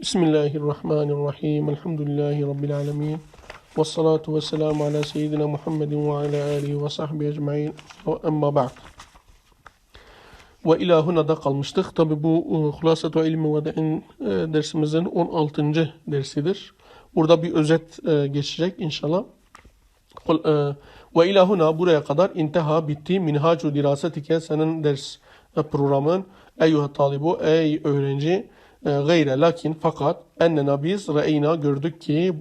Bismillahirrahmanirrahim. Elhamdülillahi Rabbil alemin. Ve salatu ve selamu ala seyyidina Muhammedin ve ala alihi ve sahbihi ecmain. Emma ba'd. Ve ilahuna da kalmıştık. Tabi bu e, Hulasatu İlmi ve De'in e, dersimizin 16. dersidir. Burada bir özet e, geçecek inşallah. Ve ilahuna buraya kadar intiha bitti. Minhacu dirasetike senin ders programın. Eyyuha talibu ey öğrenci. E, Gayre lakin fakat ennena biz re'eyna gördük ki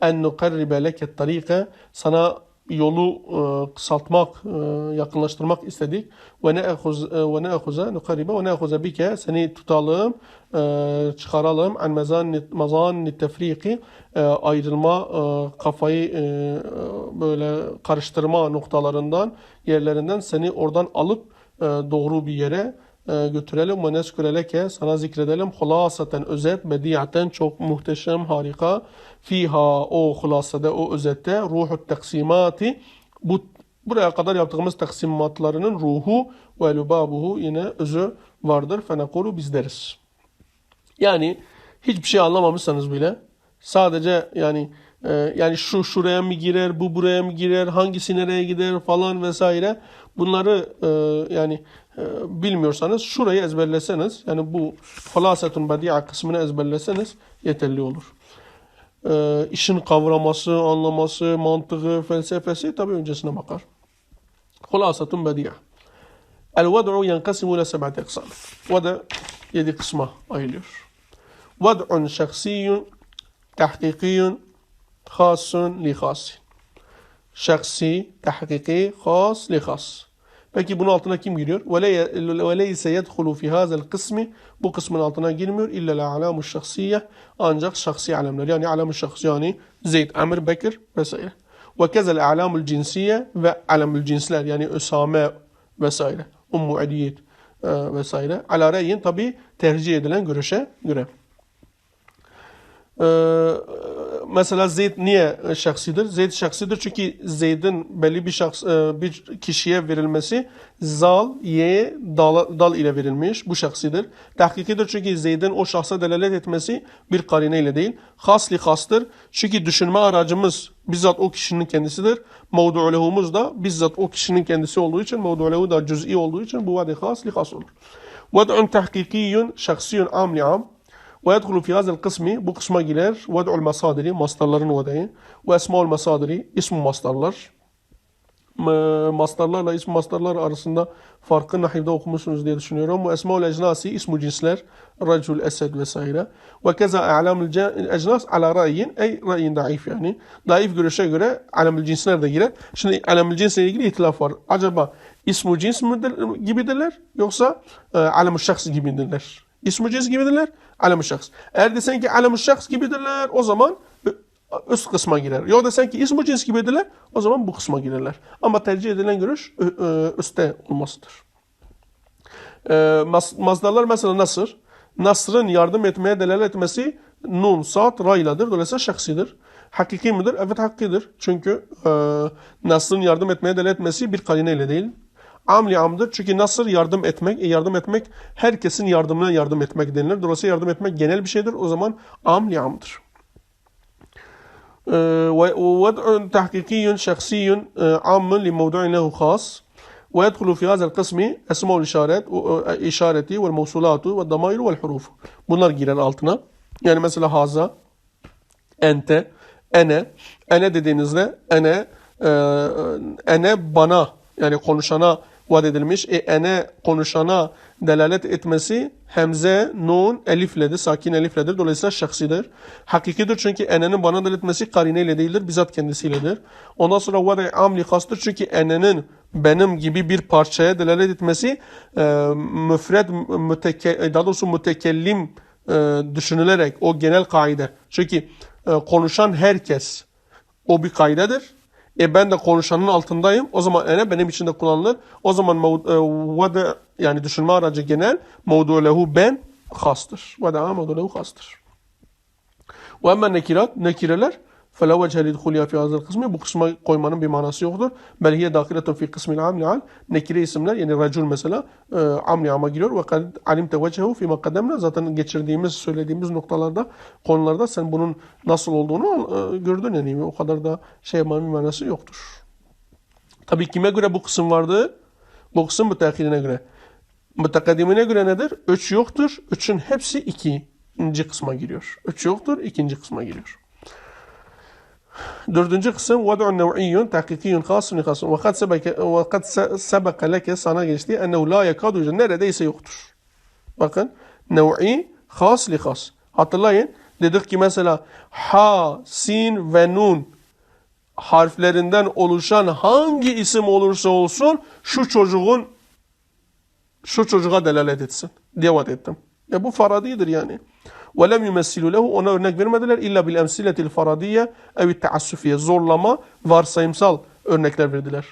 en nukarribe leke tarike sana yolu e, kısaltmak, e, yakınlaştırmak istedik. Ve ne'khuz ve ne'khuza nukarribe ve ne'khuza bike seni tutalım, e, çıkaralım an mezan tefriki e, ayrılma e, kafayı e, böyle karıştırma noktalarından yerlerinden seni oradan alıp e, doğru bir yere götürelim. Ve neskure leke sana zikredelim. Hulasaten özet bediaten çok muhteşem harika. Fiha o hulasada o özette ruhu taksimati bu buraya kadar yaptığımız taksimatlarının ruhu ve lubabuhu yine özü vardır. Fenekulu biz deriz. Yani hiçbir şey anlamamışsanız bile sadece yani e, yani şu şuraya mı girer, bu buraya mı girer, hangisi nereye gider falan vesaire bunları e, yani e, bilmiyorsanız şurayı ezberleseniz yani bu halasetun badia kısmını ezberleseniz yeterli olur. E, işin kavraması, anlaması, mantığı, felsefesi tabi öncesine bakar. Halasetun badia. El-ved'u yankasimu ile seb'ati aksam. Veda yedi kısma ayrılıyor. Ved'un şahsiyun, tahkikiyun, hasun li. Şahsi, tahkiki, has li. Peki bunun altına kim giriyor? وَلَيْسَ يَدْخُلُ فِي هَذَا الْقِسْمِ Bu kısmın altına girmiyor. İlla الْعَلَامُ الشَّخْصِيَّةِ Ancak şahsi alemler. Yani alam şahsi yani Zeyd, Amr, Bekir vesaire. وَكَذَا الْاَعْلَامُ الْجِنْسِيَّةِ Ve alamül cinsler yani Ösame vesaire. Ummu Adiyet vesaire. Ala reyin tabi tercih edilen görüşe göre. Ee, mesela Zeyd niye şahsidir? Zeyd şahsidir çünkü Zeyd'in belli bir şahs e, bir kişiye verilmesi zal, ye, dal, dal ile verilmiş. Bu şahsidir. Tahkikidir çünkü Zeyd'in o şahsa delalet etmesi bir karine ile değil. Hasli hastır. Çünkü düşünme aracımız bizzat o kişinin kendisidir. Mevdu'lehumuz da bizzat o kişinin kendisi olduğu için mevdu'lehu da cüz'i olduğu için bu vadi hasli has olur. Ved'un tahkikiyun şahsiyun amli am. Ve yedhulu fi hazel kısmi bu kısma girer. Ved'ul masadiri mastarların vadayı. Ve esmaul masadiri ism mastarlar. Mastarlarla ism mastarlar arasında farkı nahivde okumuşsunuz diye düşünüyorum. Ve esmaul ecnasi ismu cinsler. Racul, esed vesaire. Ve keza alamul ecnas ala rayin. Ey rayin daif yani. Daif görüşe göre alamul cinsler de girer. Şimdi alamul cinsle ilgili ihtilaf var. Acaba ismu cins gibidirler yoksa e, alamul şahs gibidirler? İsmu cins gibidirler, alem şahs. Eğer desen ki alem şahs gibidirler o zaman üst kısma girer. Yok desen ki ismu cins gibidirler o zaman bu kısma girerler. Ama tercih edilen görüş üstte olmasıdır. Mazdarlar mesela nasır. Nasrın yardım etmeye delalet etmesi nun, saat, rayladır. Dolayısıyla şahsidir. Hakiki midir? Evet hakkidir. Çünkü e, Nasr'ın yardım etmeye delalet etmesi bir karineyle değil. Amli amdır. Çünkü nasır yardım etmek, e yardım etmek herkesin yardımına yardım etmek denilir. Dolayısıyla yardım etmek genel bir şeydir. O zaman amli amdır. وضع تحقيقي شخصي عام لموضوع له خاص ويدخل في هذا القسم اسماء الاشارات işareti ve mevsulatu ve damair ve huruf. Bunlar girer altına. Yani mesela haza, ente, ene. Ene dediğinizde ene, ene bana yani konuşana vaat edilmiş. E, ene konuşana delalet etmesi hemze, nun, elifledir, sakin elifledir. Dolayısıyla şahsidir. Hakikidir çünkü enenin bana delalet etmesi karineyle değildir, bizzat kendisiyledir. Ondan sonra vade amli kastır çünkü enenin benim gibi bir parçaya delalet etmesi e, müfred, müteke, daha doğrusu mütekellim e, düşünülerek o genel kaide. Çünkü e, konuşan herkes o bir kaydedir. E ben de konuşanın altındayım. O zaman ene benim için de kullanılır. O zaman vada yani düşünme aracı genel. Mevdu ben hastır. Vada mevdu lehu hastır. Ve emme nekirat, nekireler فَلَا وَجْهَ لِدْخُلِيَا فِي هَذَا الْقِسْمِ Bu kısma koymanın bir manası yoktur. بَلْ هِيَ دَاخِلَةٌ فِي قِسْمِ الْعَامِ لِعَلْ Nekire isimler yani racul mesela e, amli ama giriyor. وَقَدْ عَلِمْتَ وَجْهَهُ فِي مَقَدَمْنَا Zaten geçirdiğimiz, söylediğimiz noktalarda, konularda sen bunun nasıl olduğunu e, gördün yani. O kadar da şey yapmanın bir manası yoktur. Tabii kime göre bu kısım vardı? Bu kısım müteahhirine göre. Mütekaddimine göre nedir? Üç yoktur. Üçün hepsi ikinci kısma giriyor. Üç yoktur, ikinci kısma giriyor. Dördüncü kısım vad'un nev'iyyun tahkikiyyun khasın khasın ve kad sebeke ve kad sebeke leke sana geçti ennehu la yakadu neredeyse yoktur. Bakın nev'i khas li khas. Hatırlayın dedik ki mesela ha, sin ve nun harflerinden oluşan hangi isim olursa olsun şu çocuğun şu çocuğa delalet etsin diye vaat ettim. E bu faradidir yani. وَلَمْ يُمَسِّلُ لَهُ Ona örnek vermediler. İlla bil emsiletil faradiye evi teassufiye. Zorlama, varsayımsal örnekler verdiler.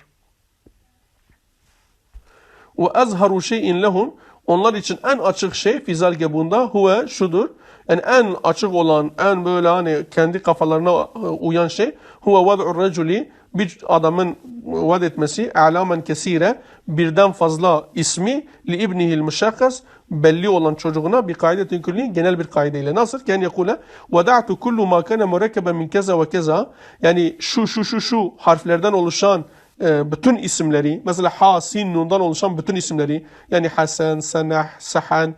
وَاَزْهَرُ şeyin lehum Onlar için en açık şey fizalge bunda huve şudur. Yani en açık olan, en böyle hani kendi kafalarına uyan şey huve vad'ur reculi bir adamın vaat etmesi alamen kesire birden fazla ismi li ibnihil müşakkas belli olan çocuğuna bir kaidetin külli genel bir kaideyle nasıl? Ken yekule vada'tu kullu ma kana murakkeben min keza ve keza. Yani şu şu şu şu harflerden oluşan e, bütün isimleri mesela ha sin nundan oluşan bütün isimleri yani Hasan, Sanah, Sahan e,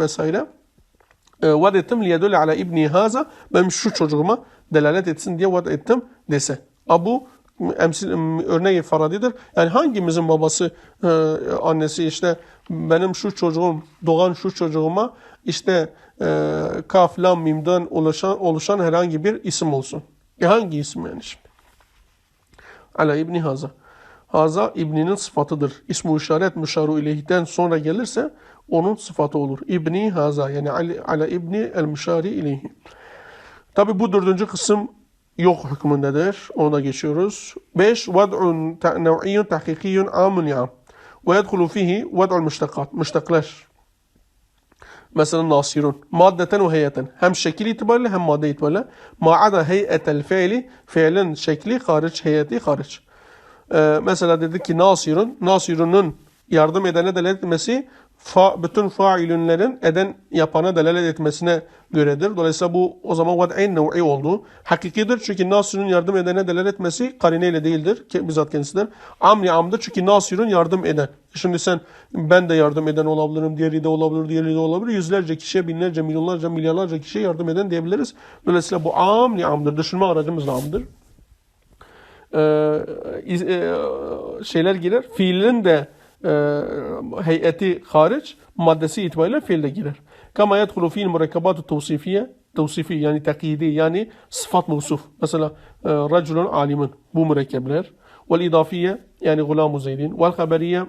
vesaire e, vaat ettim liyedule ala ibni haza. Ben şu çocuğuma delalet etsin diye vaat ettim dese. Abu emsil, örneği faradidir. Yani hangimizin babası, e, annesi işte benim şu çocuğum, doğan şu çocuğuma işte e, kaf, lam, mimden oluşan, oluşan herhangi bir isim olsun. E hangi isim yani şimdi? Ala İbni Haza. Haza İbni'nin sıfatıdır. İsmu işaret müşaru ileyhden sonra gelirse onun sıfatı olur. İbni Haza yani ala İbni el müşari ileyhi. Tabi bu dördüncü kısım yok hükmündedir. Ona geçiyoruz. 5. Vad'un nev'iyyun tahkikiyyun amun ya. Ve yedhulu fihi vad'ul müştakat. Müştaklar. Mesela nasirun. Maddeten ve heyeten. Hem şekil itibariyle hem madde itibariyle. Ma'ada heyetel fiili. Fiilin şekli hariç, heyeti hariç. Ee, mesela dedik ki nasirun. Nasirunun yardım edene delalet etmesi fa, bütün failünlerin eden yapana delalet etmesine göredir. Dolayısıyla bu o zaman vad'in nev'i oldu. Hakikidir çünkü nasirun yardım edene delalet etmesi karineyle değildir. Ki, bizzat kendisidir. Amri amdır çünkü nasirun yardım eden. Şimdi sen ben de yardım eden olabilirim, diğeri de olabilir, diğeri de olabilir. Yüzlerce kişiye, binlerce, milyonlarca, milyarlarca kişiye yardım eden diyebiliriz. Dolayısıyla bu amri amdır. Düşünme aracımız amdır. Ee, e, şeyler girer. Fiilin de آه، هيئتي خارج مادسي اتوالا فيل لجيرر كما يدخل فيه المركبات التوصيفية توصيفية يعني تقييدية يعني صفات موصوف. مثلا آه، رجل عالم بو مركب لير والإضافية يعني غلام آه، زيد والخبرية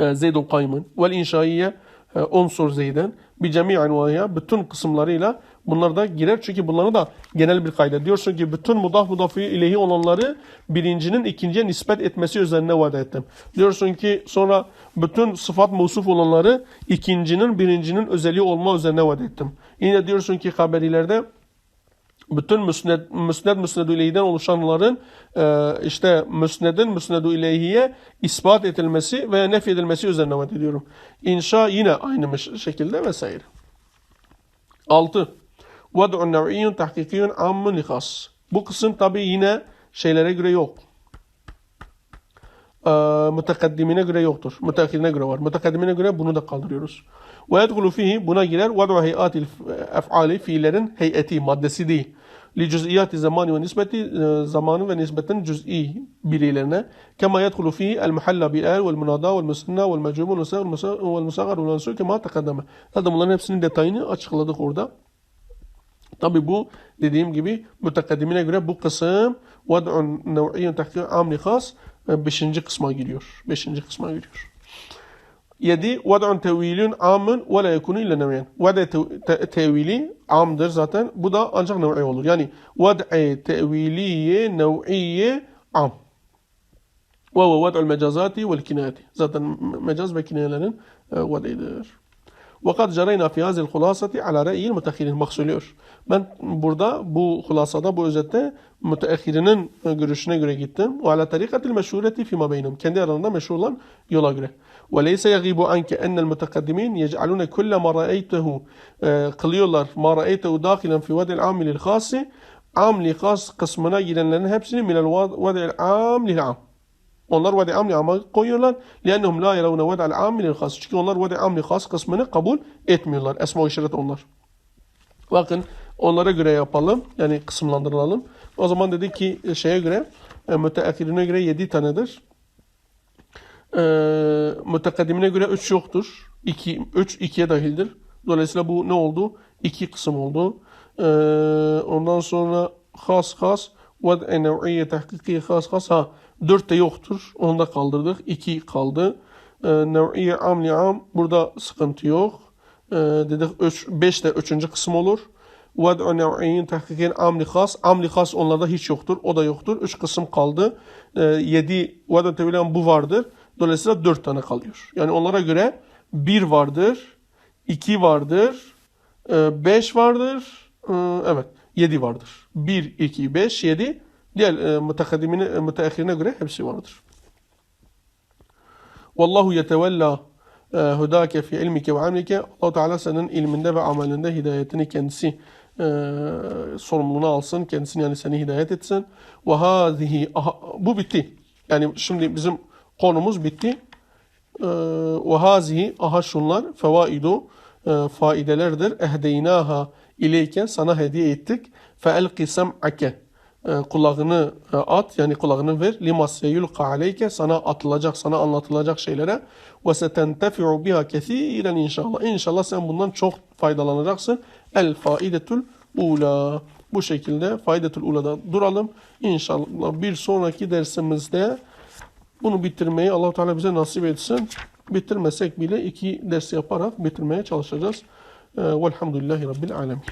زيد القائم والإنشائية أنصر زيدا بجميع أنواعها بتنقسم لريلا Bunlar da girer çünkü bunları da genel bir kayda. Diyorsun ki bütün mudaf mudafi ilehi olanları birincinin ikinciye nispet etmesi üzerine vaat ettim. Diyorsun ki sonra bütün sıfat musuf olanları ikincinin birincinin özelliği olma üzerine vaat ettim. Yine diyorsun ki haberilerde bütün müsned, müsned müsned ileyhiden oluşanların e, işte müsnedin müsned ileyhiye ispat edilmesi veya nef edilmesi üzerine vaat ediyorum. İnşa yine aynı şekilde vesaire. 6. Vad'un nev'iyyun tahkikiyyun ammun likas. Bu kısım tabi yine şeylere göre yok. Ee, mütekaddimine göre yoktur. Müteakhirine göre var. Mütekaddimine göre bunu da kaldırıyoruz. Ve yedhulu fihi buna girer vad'u heyatil ef'ali fiillerin heyeti, maddesi değil. Li cüz'iyati zamanı ve nisbeti e, zamanı ve nisbetin cüz'i birilerine. Kema yedhulu fihi el muhalla bil el vel munada vel musanna vel mecum vel musagar vel mansur kema tekaddeme. Zaten bunların detayını açıkladık orada. Tabi bu dediğim gibi mütekaddimine göre bu kısım vad'un nev'iyyun tahkik amli khas beşinci kısma giriyor. Beşinci kısma giriyor. Yedi vad'un tevilün amun ve la yekunu illa nev'iyen. Vad'e tevili amdır zaten. Bu da ancak nev'i olur. Yani vad'e teviliye nev'iye am. Ve ve vad'ul mecazati vel kinayati. Zaten mecaz ve kinayelerin vad'idir. وَقَدْ جَرَيْنَا فِي هَذِي الْخُلَاسَةِ عَلَى رَأْيِ الْمُتَخِرِينَ Bak söylüyor. Ben burada bu hulasada, bu özette müteahhirinin görüşüne göre gittim. وَعَلَى طَرِيقَةِ الْمَشْهُورَةِ فِي مَا بَيْنَهُمْ Kendi aralarında meşhur olan yola göre. وَلَيْسَ يَغِيبُ عَنْكَ أَنَّ الْمُتَقَدِّمِينَ يَجْعَلُونَ كُلَّ مَا رَأَيْتَهُ e, kılıyorlar. مَا رَأَيْتَهُ دَاخِلًا فِي وَدِ الْعَامِ لِلْخَاسِ Amli khas kısmına girenlerin hepsini minel vad'il am lil am. Onlar vadi am li ama koyuyorlar. La yaravne vad'il am lil khas. Çünkü onlar vadi am li khas kısmını kabul etmiyorlar. Esma işaret onlar. Bakın onlara göre yapalım. Yani kısımlandıralım. O zaman dedi ki şeye göre e, müteahhirine göre 7 tanedir. E, mütekaddimine göre 3 yoktur. 2 3 2'ye dahildir. Dolayısıyla bu ne oldu? 2 kısım oldu. E, ondan sonra has has ve nev'iye tahkiki has has ha 4 de yoktur. Onu da kaldırdık. 2 kaldı. E, nev'iye amli am burada sıkıntı yok. E, dedik 3 5 de 3. kısım olur. Ved'u nev'in tahkikin amli khas. Amli khas onlarda hiç yoktur. O da yoktur. 3 kısım kaldı. 7 ved'u tevilen bu vardır. Dolayısıyla 4 tane kalıyor. Yani onlara göre 1 vardır. 2 vardır. 5 vardır. e, Evet. 7 vardır. 1, 2, 5, 7. Diğer e, mütekaddimine, e, müteahhirine göre hepsi vardır. Vallahu yetevella e, hudake fi ilmike ve amlike. Allah Teala senin ilminde ve amelinde hidayetini kendisi e, sorumluluğunu alsın. Kendisini yani seni hidayet etsin. Ve hazihi bu bitti. Yani şimdi bizim konumuz bitti. E, Ve hazihi aha şunlar fevaidu e, faidelerdir. Ehdeynaha ileyke sana hediye ettik. Fe elqi sem'ake kulağını e, at yani kulağını ver. Limas yulqa aleyke sana atılacak sana anlatılacak şeylere. Ve setentefi'u biha kesiren inşallah. İnşallah sen bundan çok faydalanacaksın. El faidetul ula. Bu şekilde faidetul ula'da duralım. İnşallah bir sonraki dersimizde bunu bitirmeyi Allah Teala bize nasip etsin. Bitirmesek bile iki ders yaparak bitirmeye çalışacağız. E, Velhamdülillahi Rabbil Alemin.